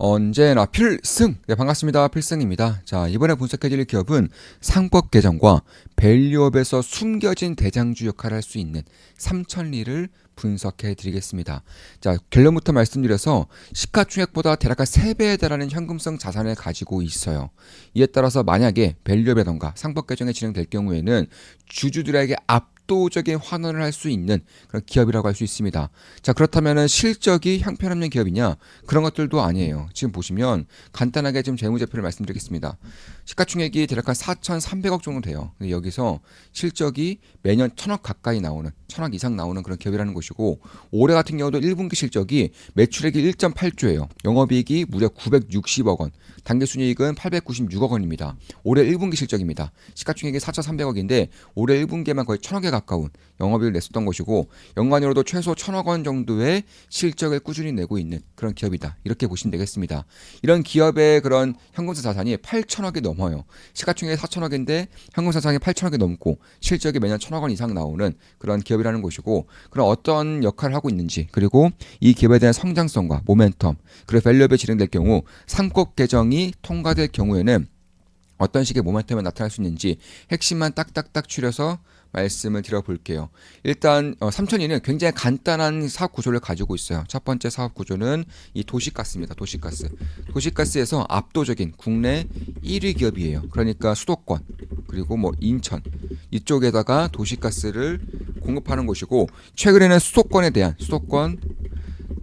언제나 필승! 네, 반갑습니다. 필승입니다. 자, 이번에 분석해드릴 기업은 상법 개정과 밸류업에서 숨겨진 대장주 역할을 할 수 있는 삼천리를 분석해 드리겠습니다. 자, 결론부터 말씀드려서 시가총액보다 대략 한 3배에 달하는 현금성 자산을 가지고 있어요. 이에 따라서 만약에 밸류업이라던가 상법 개정이 진행될 경우에는 주주들에게 앞 압도적인 환원을 할 수 있는 그런 기업이라고 할 수 있습니다. 자 그렇다면은 실적이 형편없는 기업이냐 그런 것들도 아니에요. 지금 보시면 간단하게 지금 재무제표를 말씀드리겠습니다. 시가총액이 대략 한 4,300억 정도 돼요. 근데 여기서 실적이 매년 천억 가까이 나오는 천억 이상 나오는 그런 기업이라는 것이고 올해 같은 경우도 1분기 실적이 매출액이 1.8조예요. 영업이익이 무려 960억 원, 단기순이익은 896억 원입니다. 올해 1분기 실적입니다. 시가총액이 4,300억인데 올해 1분기에만 거의 천억에 가 까운 영업이익을 냈었던 것이고 연간으로도 최소 천억 원 정도의 실적을 꾸준히 내고 있는 그런 기업이다. 이렇게 보시면 되겠습니다. 이런 기업의 그런 현금사 자산이 8천억이 넘어요. 시가총액이 4천억인데 현금사 자산이 8천억이 넘고 실적이 매년 천억 원 이상 나오는 그런 기업이라는 것이고 그런 어떤 역할을 하고 있는지 그리고 이 기업에 대한 성장성과 모멘텀 그리고 밸류업이 진행될 경우 상법 개정이 통과될 경우에는 어떤 식의 모멘텀이 나타날 수 있는지 핵심만 딱딱딱 추려서 말씀을 드려볼게요. 일단 어, 삼천이는 굉장히 간단한 사업 구조를 가지고 있어요. 첫 번째 사업 구조는 이 도시가스입니다. 도시가스. 도시가스에서 압도적인 국내 1위 기업이에요. 그러니까 수도권 그리고 뭐 인천 이쪽에다가 도시가스를 공급하는 곳이고 최근에는 수도권에 대한 수도권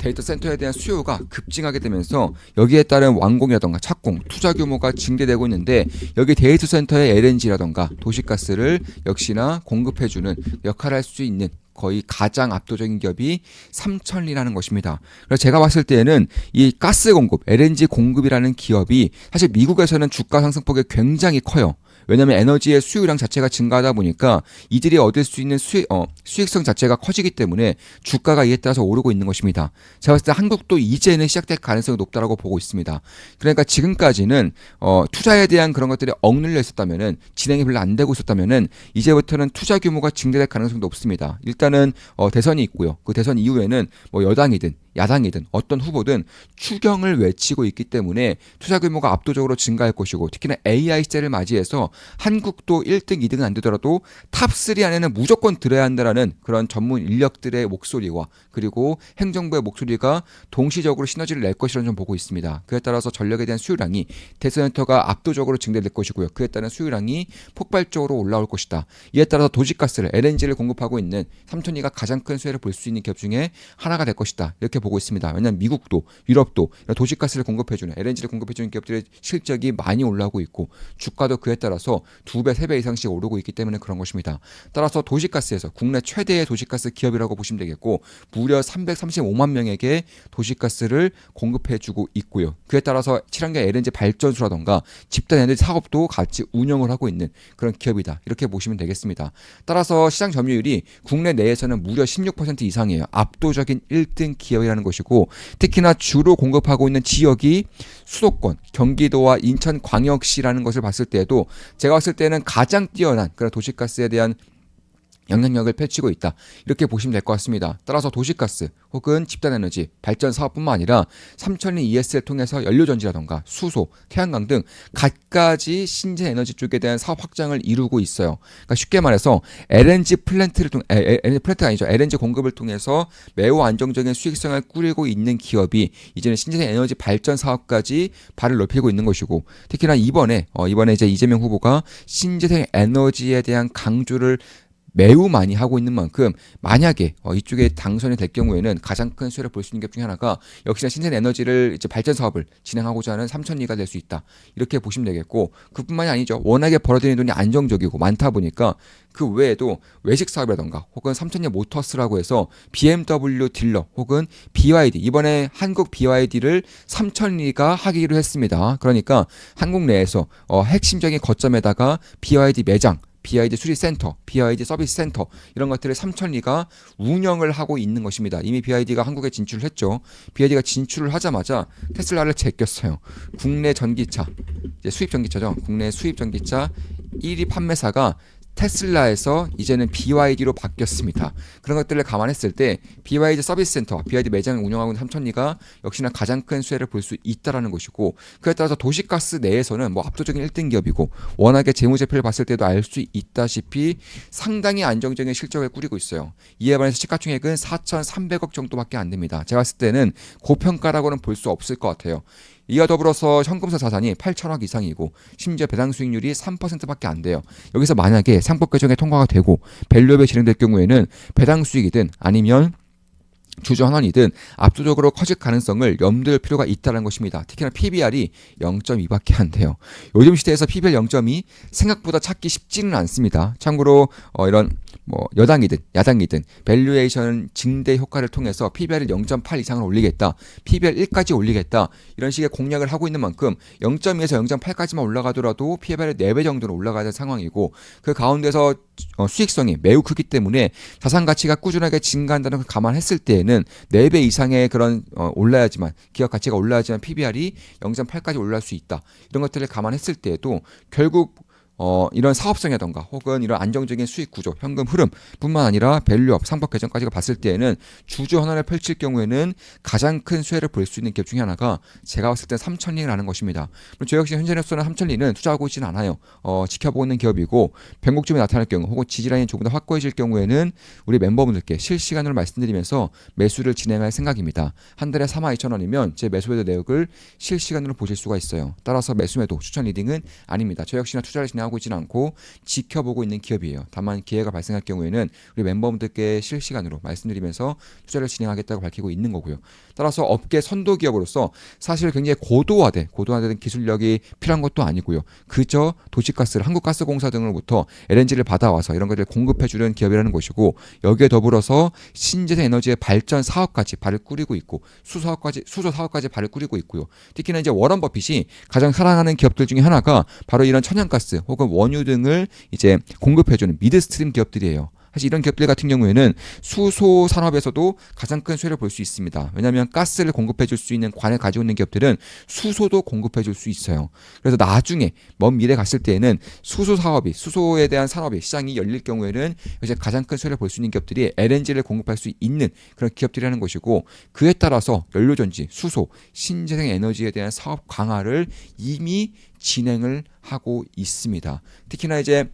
데이터 센터에 대한 수요가 급증하게 되면서 여기에 따른 완공이라던가 착공, 투자 규모가 증대되고 있는데 여기 데이터 센터의 LNG라던가 도시가스를 역시나 공급해주는 역할을 할 수 있는 거의 가장 압도적인 기업이 삼천리라는 것입니다. 그래서 제가 봤을 때에는 이 가스 공급, LNG 공급이라는 기업이 사실 미국에서는 주가 상승폭이 굉장히 커요. 왜냐하면 에너지의 수요량 자체가 증가하다 보니까 이들이 얻을 수 있는 수익, 어, 수익성 자체가 커지기 때문에 주가가 이에 따라서 오르고 있는 것입니다. 제가 봤을 때 한국도 이제는 시작될 가능성이 높다라고 보고 있습니다. 그러니까 지금까지는 어, 투자에 대한 그런 것들이 억눌려 있었다면은 진행이 별로 안 되고 있었다면은 이제부터는 투자 규모가 증대될 가능성이 높습니다. 일단은 어, 대선이 있고요. 그 대선 이후에는 뭐 여당이든 야당이든 어떤 후보든 추경을 외치고 있기 때문에 투자 규모가 압도적으로 증가할 것이고 특히나 AI 시대를 맞이해서 한국도 1등, 2등은 안 되더라도 탑3 안에는 무조건 들어야 한다라는 그런 전문 인력들의 목소리와 그리고 행정부의 목소리가 동시적으로 시너지를 낼 것이라는 점 보고 있습니다. 그에 따라서 전력에 대한 수요량이 대선센터가 압도적으로 증대될 것이고요. 그에 따른 수요량이 폭발적으로 올라올 것이다. 이에 따라서 도시가스를 LNG를 공급하고 있는 삼천리가 가장 큰 수혜를 볼 수 있는 기업 중에 하나가 될 것이다. 이렇게 보고 있습니다. 왜냐하면 미국도 유럽도 도시가스를 공급해주는 LNG를 공급해주는 기업들의 실적이 많이 올라오고 있고 주가도 그에 따라서 두 배, 세 배 이상씩 오르고 있기 때문에 그런 것입니다. 따라서 도시가스에서 국내 최대의 도시가스 기업이라고 보시면 되겠고 무려 335만 명에게 도시가스를 공급해주고 있고요. 그에 따라서 친환경 LNG 발전소라던가 집단 에너지 사업도 같이 운영을 하고 있는 그런 기업이다. 이렇게 보시면 되겠습니다. 따라서 시장 점유율이 국내 내에서는 무려 16% 이상이에요. 압도적인 1등 기업이라 는 것이고 특히나 주로 공급하고 있는 지역이 수도권, 경기도와 인천 광역시라는 것을 봤을 때에도 제가 봤을 때는 가장 뛰어난 그런 도시가스에 대한 영향력을 펼치고 있다. 이렇게 보시면 될 것 같습니다. 따라서 도시가스 혹은 집단에너지 발전 사업뿐만 아니라 삼천리 ES를 통해서 연료전지라던가 수소, 태양광 등 갖가지 신재 에너지 쪽에 대한 사업 확장을 이루고 있어요. 그러니까 쉽게 말해서 LNG 플랜트를 통 LNG 플랜트가 아니죠. LNG 공급을 통해서 매우 안정적인 수익성을 꾸리고 있는 기업이 이제는 신재 에너지 발전 사업까지 발을 넓히고 있는 것이고 특히나 이번에 어 이번에 이제 이재명 후보가 신재생 에너지에 대한 강조를 매우 많이 하고 있는 만큼 만약에 어, 이쪽에 당선이 될 경우에는 가장 큰 수혜를 볼 수 있는 것 중에 하나가 역시나 신생 에너지를 이제 발전 사업을 진행하고자 하는 삼천리가 될 수 있다. 이렇게 보시면 되겠고 그뿐만이 아니죠. 워낙에 벌어들이는 돈이 안정적이고 많다 보니까 그 외에도 외식 사업이라던가 혹은 삼천리 모터스라고 해서 BMW 딜러 혹은 BYD 이번에 한국 BYD를 삼천리가 하기로 했습니다. 그러니까 한국 내에서 어, 핵심적인 거점에다가 BYD 매장 BID 수리센터, BID 서비스 센터 이런 것들을 삼천리가 운영을 하고 있는 것입니다. 이미 BID가 한국에 진출을 했죠. BID가 진출을 하자마자 테슬라를 제꼈어요. 국내 전기차, 이제 수입 전기차죠. 국내 수입 전기차 1위 판매사가 테슬라에서 이제는 BYD로 바뀌었습니다. 그런 것들을 감안했을 때 BYD 서비스 센터, BYD 매장을 운영하고 있는 삼천리가 역시나 가장 큰 수혜를 볼 수 있다라는 것이고 그에 따라서 도시가스 내에서는 뭐 압도적인 1등 기업이고 워낙에 재무제표를 봤을 때도 알 수 있다시피 상당히 안정적인 실적을 꾸리고 있어요. 이에 반해서 시가총액은 4,300억 정도밖에 안 됩니다. 제가 봤을 때는 고평가라고는 볼 수 없을 것 같아요. 이와 더불어서 현금사 자산이 8천억 이상이고 심지어 배당 수익률이 3%밖에 안 돼요. 여기서 만약에 상법 개정에 통과가 되고 밸류업에 진행될 경우에는 배당 수익이든 아니면 주주 환원이든 압도적으로 커질 가능성을 염두할 필요가 있다는 것입니다. 특히나 PBR이 0.2밖에 안 돼요. 요즘 시대에서 PBR 0.2 생각보다 찾기 쉽지는 않습니다. 참고로 어, 이런 뭐 여당이든 야당이든 밸류에이션 증대 효과를 통해서 PBR을 0.8 이상을 올리겠다. PBR 1까지 올리겠다. 이런 식의 공약을 하고 있는 만큼 0.2에서 0.8까지만 올라가더라도 PBR의 4배 정도는 올라가야 될 상황이고 그 가운데서 어, 수익성이 매우 크기 때문에 자산 가치가 꾸준하게 증가한다는 걸 감안했을 때에는 4배 이상의 그런 어, 올라야지만 기업 가치가 올라야지만 PBR이 0.8까지 올라갈 수 있다. 이런 것들을 감안했을 때에도 결국 어, 이런 사업성이라던가 혹은 이런 안정적인 수익 구조, 현금 흐름뿐만 아니라 밸류업, 상법 개정까지 봤을 때에는 주주 환원을 펼칠 경우에는 가장 큰 수혜를 볼 수 있는 기업 중에 하나가 제가 봤을 때 삼천리라는 것입니다. 저 역시 현재로서는 삼천리는 투자하고 있지는 않아요. 어, 지켜보고 있는 기업이고 변곡점이 나타날 경우 혹은 지지라인이 조금 더 확고해질 경우에는 우리 멤버분들께 실시간으로 말씀드리면서 매수를 진행할 생각입니다. 한 달에 3만 2천 원이면 제 매수 매도 내역을 실시간으로 보실 수가 있어요. 따라서 매수 매도 추천 리딩은 아닙니다. 저 역시나 투자를 진 행하고 있지는 않고 지켜보고 있는 기업이에요. 다만 기회가 발생할 경우에는 우리 멤버분들께 실시간으로 말씀드리면서 투자를 진행하겠다고 밝히고 있는 거고요. 따라서 업계 선도 기업으로서 사실 굉장히 고도화된 고도화된 기술력이 필요한 것도 아니고요. 그저 도시가스를 한국가스공사 등으로부터 LNG를 받아와서 이런 것들을 공급해주는 기업이라는 것이고 여기에 더불어서 신재생 에너지의 발전 사업까지 발을 꾸리고 있고 수사업까지 수소 사업까지 발을 꾸리고 있고요. 특히나 이제 워런 버핏이 가장 사랑하는 기업들 중에 하나가 바로 이런 천연가스 혹은 원유 등을 이제 공급해주는 미드스트림 기업들이에요. 사실 이런 기업들 같은 경우에는 수소 산업에서도 가장 큰 수혜를 볼 수 있습니다. 왜냐하면 가스를 공급해 줄 수 있는 관을 가지고 있는 기업들은 수소도 공급해 줄 수 있어요. 그래서 나중에 먼 미래 갔을 때에는 수소 사업이 수소에 대한 산업이 시장이 열릴 경우에는 이제 가장 큰 수혜를 볼 수 있는 기업들이 LNG를 공급할 수 있는 그런 기업들이라는 것이고 그에 따라서 연료 전지, 수소, 신재생 에너지에 대한 사업 강화를 이미 진행을 하고 있습니다. 특히나 이제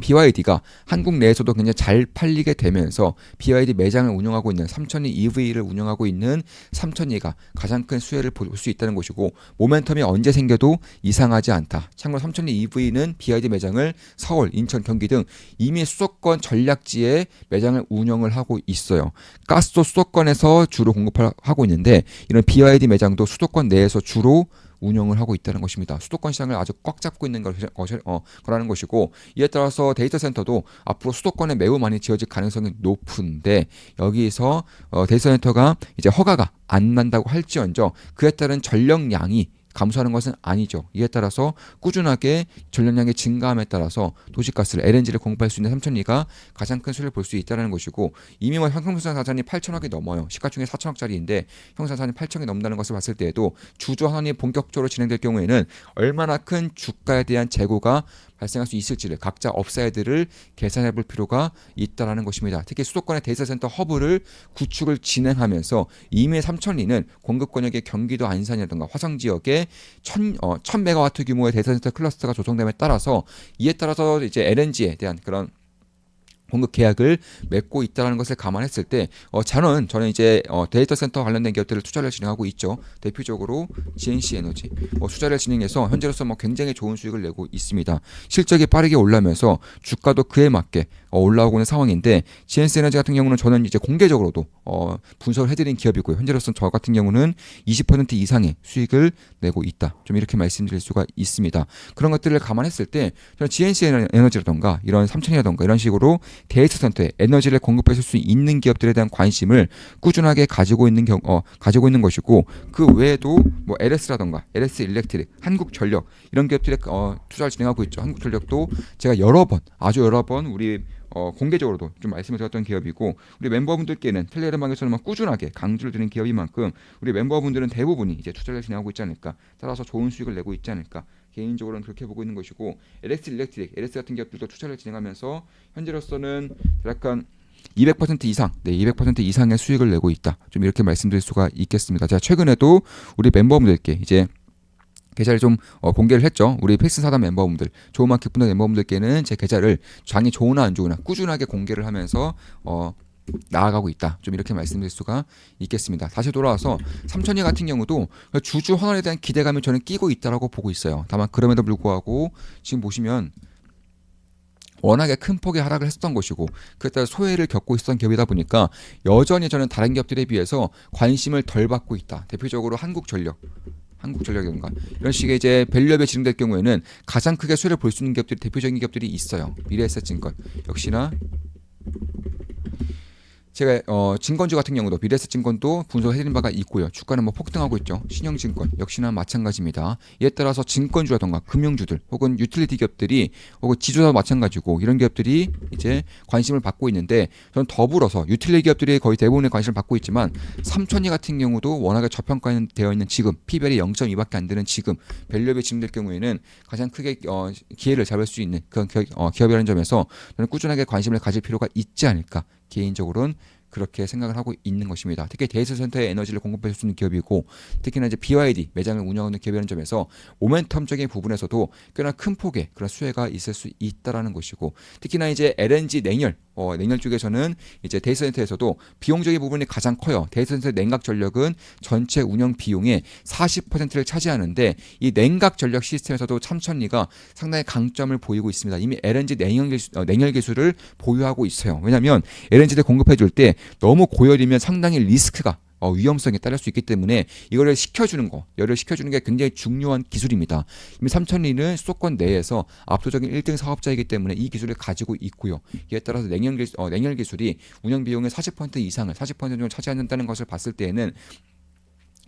BYD가 한국 내에서도 굉장히 잘 팔리게 되면서 BYD 매장을 운영하고 있는 삼천리 EV를 운영하고 있는 삼천리가 가장 큰 수혜를 볼 수 있다는 것이고 모멘텀이 언제 생겨도 이상하지 않다. 참고로 삼천리 EV는 BYD 매장을 서울, 인천, 경기 등 이미 수도권 전략지에 매장을 운영을 하고 있어요. 가스도 수도권에서 주로 공급하고 있는데 이런 BYD 매장도 수도권 내에서 주로 운영을 하고 있다는 것입니다. 수도권 시장을 아주 꽉 잡고 있는 것, 어, 거라는 것이고 이에 따라서 데이터 센터도 앞으로 수도권에 매우 많이 지어질 가능성이 높은데 여기서 어, 데이터 센터가 이제 허가가 안 난다고 할지언정 그에 따른 전력량이 감소하는 것은 아니죠. 이에 따라서 꾸준하게 전력량의 증가함에 따라서 도시가스를 LNG를 공급할 수 있는 삼천리가 가장 큰 수를 볼 수 있다는 것이고 이미 뭐 형성수산 자산이 8천억이 넘어요. 시가총액 4천억짜리인데 형성자산이 8천억이 넘는다는 것을 봤을 때에도 주주환원이 본격적으로 진행될 경우에는 얼마나 큰 주가에 대한 재고가 발생할 수 있을지를 각자 업사이드를 계산해 볼 필요가 있다라는 것입니다. 특히 수도권의 데이터 센터 허브를 구축을 진행하면서 이미 삼천리는 공급 권역의 경기도 안산이라든가 화성 지역에 천, 어, 천 메가와트 규모의 데이터 센터 클러스터가 조성됨에 따라서 이에 따라서 이제 LNG에 대한 그런 공급 계약을 맺고 있다는 것을 감안했을 때 어, 저는 저는 이제 어, 데이터 센터 관련된 기업들을 투자를 진행하고 있죠. 대표적으로 GNC 에너지 뭐 투자를 진행해서 현재로서 뭐 굉장히 좋은 수익을 내고 있습니다. 실적이 빠르게 올라면서 주가도 그에 맞게 어, 올라오고 있는 상황인데 GNC 에너지 같은 경우는 저는 이제 공개적으로도 어, 분석을 해드린 기업이고요. 현재로서 저 같은 경우는 20% 이상의 수익을 내고 있다. 좀 이렇게 말씀드릴 수가 있습니다. 그런 것들을 감안했을 때 저는 GNC 에너지라던가 이런 삼천이라던가 이런 식으로 데이터 센터에 에너지를 공급해 줄 수 있는 기업들에 대한 관심을 꾸준하게 가지고 있는 경, 어, 가지고 있는 것이고 그 외에도 뭐 LS라던가 LS 일렉트릭, 한국전력 이런 기업들의 어, 투자를 진행하고 있죠. 한국전력도 제가 여러 번 아주 여러 번 우리 어, 공개적으로도 좀 말씀을 드렸던 기업이고 우리 멤버분들께는 텔레그램 방에서는 꾸준하게 강조를 드리는 기업인 만큼 우리 멤버분들은 대부분이 이제 투자를 진행하고 있지 않을까 따라서 좋은 수익을 내고 있지 않을까 개인적으로는 그렇게 보고 있는 것이고 LS 일렉트릭, LS 같은 기업들도 투자를 진행하면서 현재로서는 약간 200% 이상, 네, 200% 이상의 수익을 내고 있다. 좀 이렇게 말씀드릴 수가 있겠습니다. 자, 최근에도 우리 멤버분들께 이제 계좌를 좀 어, 공개를 했죠. 우리 필스 사단 멤버분들, 조그맣게 분들 멤버분들께는 제 계좌를 장이 좋으나 안 좋으나 꾸준하게 공개를 하면서 어, 나아가고 있다. 좀 이렇게 말씀드릴 수가 있겠습니다. 다시 돌아와서 삼천리 같은 경우도 주주 환원에 대한 기대감이 저는 끼고 있다라고 보고 있어요. 다만 그럼에도 불구하고 지금 보시면 워낙에 큰 폭의 하락을 했었던 것이고 그에 따라 소외를 겪고 있었던 기업이다 보니까 여전히 저는 다른 기업들에 비해서 관심을 덜 받고 있다. 대표적으로 한국전력 한국전력인가 이런 식의 이제 밸류업에 진행될 경우에는 가장 크게 수혜를 볼 수 있는 기업들이 대표적인 기업들이 있어요. 미래에셋증권 역시나 제가 어, 증권주 같은 경우도 미래에셋증권도 분석해드린 바가 있고요. 주가는 뭐 폭등하고 있죠. 신영증권 역시나 마찬가지입니다. 이에 따라서 증권주라던가 금융주들 혹은 유틸리티 기업들이 혹은 지주사도 마찬가지고 이런 기업들이 이제 관심을 받고 있는데 저는 더불어서 유틸리티 기업들이 거의 대부분의 관심을 받고 있지만 삼천리 같은 경우도 워낙에 저평가되어 있는 지금 피벨이 0.2밖에 안 되는 지금 밸류업에 진행될 경우에는 가장 크게 어, 기회를 잡을 수 있는 그런 기업, 어, 기업이라는 점에서 저는 꾸준하게 관심을 가질 필요가 있지 않을까 개인적으로는 그렇게 생각을 하고 있는 것입니다. 특히 데이터 센터에 에너지를 공급해 줄 수 있는 기업이고 특히나 이제 BYD 매장을 운영하는 기업이라는 점에서 모멘텀적인 부분에서도 꽤나 큰 폭의 그런 수혜가 있을 수 있다라는 것이고 특히나 이제 LNG 냉열 어, 냉열 쪽에서는 이제 데이터 센터에서도 비용적인 부분이 가장 커요. 데이터 센터 냉각 전력은 전체 운영 비용의 40%를 차지하는데 이 냉각 전력 시스템에서도 참천리가 상당히 강점을 보이고 있습니다. 이미 LNG 냉열, 기술, 어, 냉열 기술을 보유하고 있어요. 왜냐하면 LNG를 공급해 줄 때 너무 고열이면 상당히 리스크가 어, 위험성에 따를 수 있기 때문에 이거를 식혀주는 거, 열을 식혀주는 게 굉장히 중요한 기술입니다. 이미 삼천리는 수도권 내에서 압도적인 1등 사업자이기 때문에 이 기술을 가지고 있고요. 이에 따라서 냉열, 기술, 어, 냉열 기술이 운영 비용의 40% 이상을 40% 정도 차지한다는 것을 봤을 때에는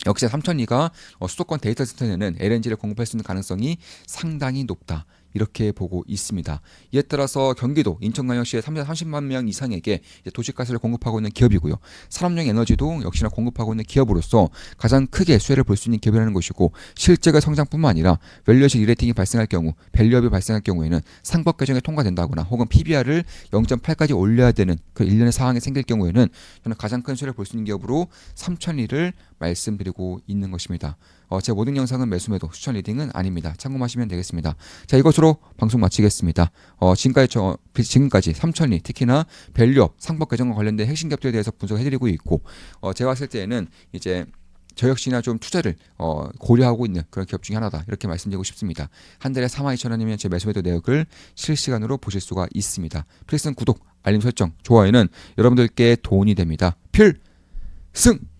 역시 삼천리가 어, 수도권 데이터 센터에는 LNG를 공급할 수 있는 가능성이 상당히 높다. 이렇게 보고 있습니다. 이에 따라서 경기도 인천광역시의 30만 명 이상에게 도시가스를 공급하고 있는 기업이고요. 산업용 에너지도 역시나 공급하고 있는 기업으로서 가장 크게 수혜를 볼 수 있는 기업이라는 것이고 실제의 성장뿐만 아니라 밸류에이션 리레이팅이 발생할 경우 밸류업이 발생할 경우에는 상법 개정이 통과된다거나 혹은 PBR을 0.8까지 올려야 되는 그 일련의 사항이 생길 경우에는 저는 가장 큰 수혜를 볼 수 있는 기업으로 삼천리를 말씀드리고 있는 것입니다. 어, 제 모든 영상은 매수매도 추천 리딩은 아닙니다. 참고하시면 되겠습니다. 자 이것으로 방송 마치겠습니다. 어, 지금까지 저 지금까지 삼천리 특히나 밸류업 상법 개정과 관련된 핵심 기업들에 대해서 분석해드리고 있고 어, 제가 봤을 때에는 이제 저 역시나 좀 투자를 어, 고려하고 있는 그런 기업 중에 하나다 이렇게 말씀드리고 싶습니다. 한 달에 4만 2천 원이면 제 매수매도 내역을 실시간으로 보실 수가 있습니다. 필승 구독, 알림 설정, 좋아요는 여러분들께 도움이 됩니다. 필승!